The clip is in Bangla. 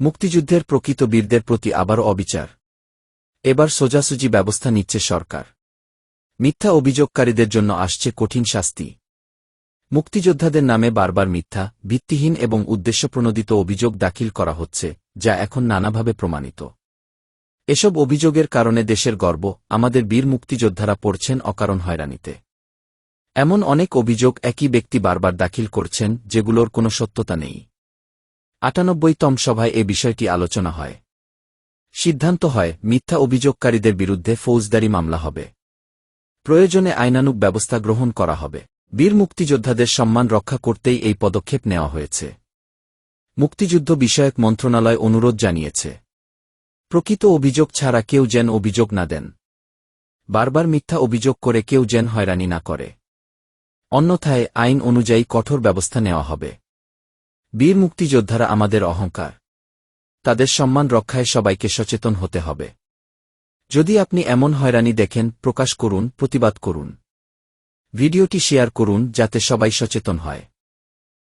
মুক্তিযুদ্ধের প্রকৃত বীরদের প্রতি আবারও অবিচার। এবার সোজাসুজি ব্যবস্থা নিচ্ছে সরকার। মিথ্যা অভিযোগকারীদের জন্য আসছে কঠিন শাস্তি। মুক্তিযোদ্ধাদের নামে বারবার মিথ্যা, ভিত্তিহীন এবং উদ্দেশ্যপ্রণোদিত অভিযোগ দাখিল করা হচ্ছে, যা এখন নানাভাবে প্রমাণিত। এসব অভিযোগের কারণে দেশের গর্ব, আমাদের বীর মুক্তিযোদ্ধারা পড়ছেন অকারণ হয়রানিতে। এমন অনেক অভিযোগ একই ব্যক্তি বারবার দাখিল করছেন, যেগুলোর কোনো সত্যতা নেই। আটানব্বইতম সভায় এ বিষয়টি আলোচনা হয়। সিদ্ধান্ত হয়, মিথ্যা অভিযোগকারীদের বিরুদ্ধে ফৌজদারি মামলা হবে। প্রয়োজনে আইনানুগ ব্যবস্থা গ্রহণ করা হবে। বীর মুক্তিযোদ্ধাদের সম্মান রক্ষা করতেই এই পদক্ষেপ নেওয়া হয়েছে। মুক্তিযুদ্ধ বিষয়ক মন্ত্রণালয় অনুরোধ জানিয়েছে। প্রকৃত অভিযোগ ছাড়া কেউ যেন অভিযোগ না দেন। বারবার মিথ্যা অভিযোগ করে কেউ যেন হয়রানি না করে। অন্যথায় আইন অনুযায়ী কঠোর ব্যবস্থা নেওয়া হবে। বীর মুক্তিযোদ্ধারা আমাদের অহংকার। তাদের সম্মান রক্ষায় সবাইকে সচেতন হতে হবে। যদি আপনি এমন হয়রানি দেখেন, প্রকাশ করুন, প্রতিবাদ করুন। ভিডিওটি শেয়ার করুন, যাতে সবাই সচেতন হয়।